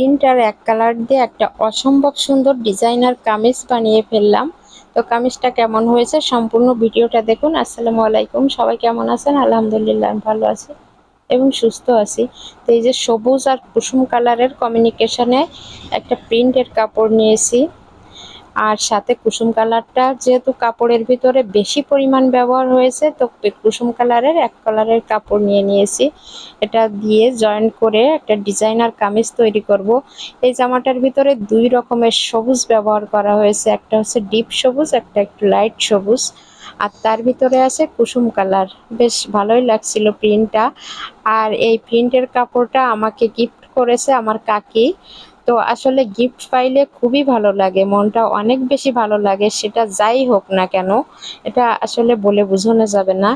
Print আর এক colour দিয়ে একটা অসম্ভব সুন্দর ডিজাইনার কামিজ বানিয়ে ফেললাম। তো কামিজটা কেমন হয়েছে সম্পূর্ণ ভিডিওটা দেখুন। আসসালামু আলাইকুম। সবাই কেমন আছেন? আলহামদুলিল্লাহ ভালো আছি এবং সুস্থ আছি। তো এই যে সবুজ আর কুসুম কালারের কমিউনিকেশনে একটা প্রিন্টের কাপড় নিয়েছি। আর সাথে কুসুম কালারটা যেহেতু কাপড়ের ভিতরে বেশি পরিমাণ ব্যবহার হয়েছে, তো কুসুম কালারের এক কালারের কাপড় নিয়ে নিয়েছি। এটা দিয়ে জয়েন্ট করে একটা ডিজাইনার কামিজ তৈরি করব। এই জামাটার ভিতরে দুই রকমের সবুজ ব্যবহার করা হয়েছে, একটা হচ্ছে ডিপ সবুজ, একটা একটু লাইট সবুজ। আর তার ভিতরে আছে কুসুম কালার। বেশ ভালোই লাগছিল প্রিন্টটা। আর এই প্রিন্টের কাপড়টা আমাকে গিফট করেছে আমার কাকি। তো আসলে গিফট পাইলে খুবই ভালো লাগে, মনটা অনেক বেশি ভালো লাগে, সেটা যাই হোক না কেন, এটা আসলে বলে বোঝানো যাবে না।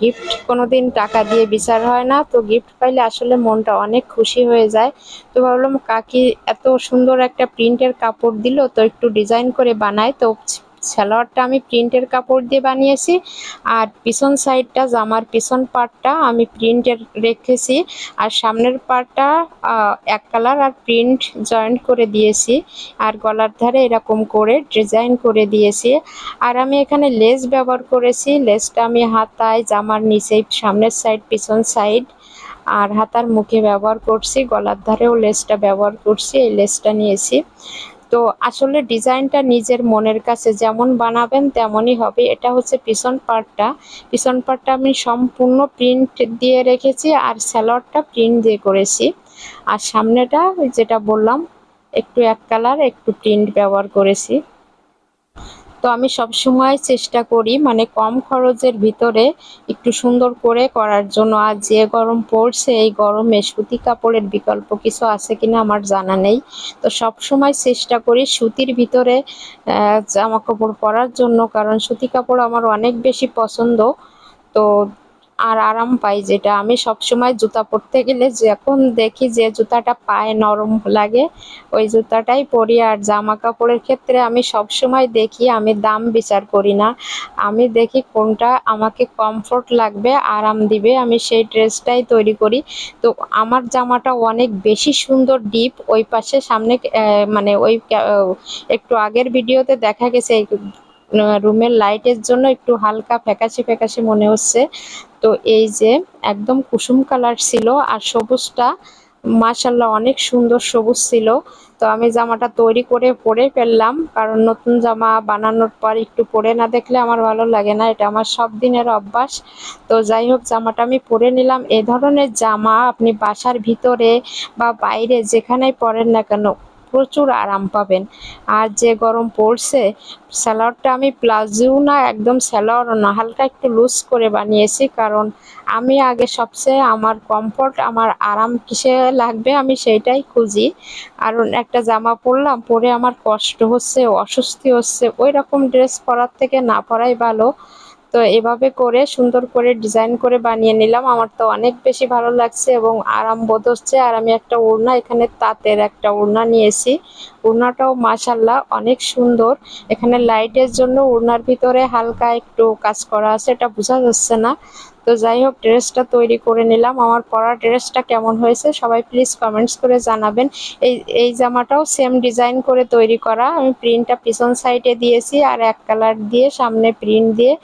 গিফট কোনোদিন টাকা দিয়ে বিচার হয় না, তো গিফট পাইলে আসলে মনটা অনেক খুশি হয়ে যায়। তো ভাবলাম, কাকি এত সুন্দর একটা প্রিন্টের কাপড় দিল, তো একটু ডিজাইন করে বানায়, তো সালোয়ারটা আমি প্রিন্টের কাপড় দিয়ে বানিয়েছি আর পিছন সাইডটা জামার পিছন পার্টটা আমি প্রিন্টের রেখেছি আর সামনের পার্টটা এক কালার আর প্রিন্ট জয়েন্ট করে দিয়েছি আর গলার ধারে এরকম করে ডিজাইন করে দিয়েছি। আর আমি এখানে লেস ব্যবহার করেছি, লেসটা আমি হাতায় জামার নিচে সামনের সাইড, পিছন সাইড আর হাতার মুখে ব্যবহার করছি, গলার ধারেও লেসটা ব্যবহার করছি, এই লেসটা নিয়েছি। তো আসলে ডিজাইনটা নিজের মনের কাছে যেমন বানাবেন তেমনই হবে। এটা হচ্ছে পিছন পার্টটা পিছন পার্টটা আমি সম্পূর্ণ প্রিন্ট দিয়ে রেখেছি আর স্যালোয়ারটা প্রিন্ট দিয়ে করেছি। আর সামনেটা যেটা বললাম, একটু এক কালার একটু প্রিন্ট ব্যবহার করেছি। তো আমি সব সময় চেষ্টা করি মানে কম খরচের ভিতরে একটু সুন্দর করে করার জন্য। আর যে গরম পড়ছে, এই গরমে সুতি কাপড়ের বিকল্প কিছু আছে কিনা আমার জানা নেই। তো সব সময় চেষ্টা করি সুতির ভিতরে জামা কাপড় পরার জন্য, কারণ সুতি কাপড় আমার অনেক বেশি পছন্দ। তো আর আরাম পাই যেটা। আমি সবসময় জুতা পরতে গেলে যখন দেখি যে জুতাটা পায়ে নরম লাগে, ওই জুতাটাই পরি। আর জামা কাপড়ের ক্ষেত্রে আমি সবসময় দেখি আমি দাম বিচার করি না। আমি দেখি কোনটা আমাকে কমফোর্ট লাগবে, আরাম দিবে। আমি সেই ড্রেসটাই তৈরি করি। তো আমার জামাটা অনেক বেশি সুন্দর ডিপ ওই পাশে সামনে মানে ওই একটু আগের ভিডিওতে দেখা গেছে রুমের লাইটের জন্য একটু হালকা ফ্যাকাশে ফ্যাকাশে মনে হচ্ছে। তো এই যে একদম কুসুম কালার ছিল আর সবুজটা মাশাল্লাহ অনেক সুন্দর সবুজ ছিল। তো আমি জামাটা তৈরি করে পরে ফেললাম, কারণ নতুন জামা বানানোর পর একটু পরে না দেখলে আমার ভালো লাগে না, এটা আমার সব দিনের অভ্যাস। তো যাই হোক, জামাটা আমি পরে নিলাম। এ ধরনের জামা আপনি বাসার ভিতরে বা বাইরে যেখানেই পরেন না কেন প্রচুর আরাম পাবেন। আর যে গরম পড়ছে, স্যালাডটা আমি প্লাজো না একদম স্যালাড না, হালকা একটু লুজ করে বানিয়েছি কারণ আমি আগে সবচেয়ে আমার কমফর্ট আমার আরাম কিসে লাগবে আমি সেইটাই খুঁজি। আর একটা জামা পরলাম, পরে আমার কষ্ট হচ্ছে, অস্বস্তি হচ্ছে ওই রকম ড্রেস পরার থেকে না পরাই ভালো। তো এভাবে করে সুন্দর করে ডিজাইন করে বানিয়ে নিলাম। আমার তো অনেক বেশি ভালো লাগছে এবং আরাম বোধ হচ্ছে। আর আমি একটা ওড়না, এখানে তাঁতের একটা ওড়না নিয়েছি। ওড়নাটাও মাসাল্লাহ অনেক সুন্দর। এখানে লাইটের জন্য ওড়নার ভিতরে হালকা একটু কাজ করা আছে, এটা বোঝা যাচ্ছে না। তো যাই হোক, ড্রেসটা তৈরি করে নিলাম। আমার পরা ড্রেসটা কেমন হয়েছে সবাই প্লিজ কমেন্টস করে জানাবেন। এই এই জামাটাও সেম ডিজাইন করে তৈরি করা। আমি প্রিন্টটা পিছন সাইডে দিয়েছি আর এক কালার দিয়ে সামনে প্রিন্ট দিয়ে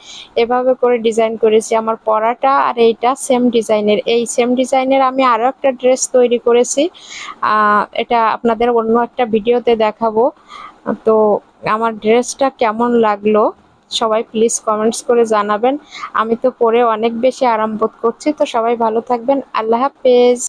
এভাবে করে ডিজাইন করেছি। আমার পরাটা আর এইটা সেম ডিজাইনের এই সেম ডিজাইনের আমি আরও একটা ড্রেস তৈরি করেছি। এটা আপনাদের অন্য একটা ভিডিওতে দেখাবো। তো আমার ড্রেসটা কেমন লাগল? সবাই প্লিজ কমেন্টস করে জানাবেন। আমি তো পরে অনেক বেশি আরাম বোধ করছি, তো সবাই ভালো থাকবেন। আল্লাহ হাফেজ।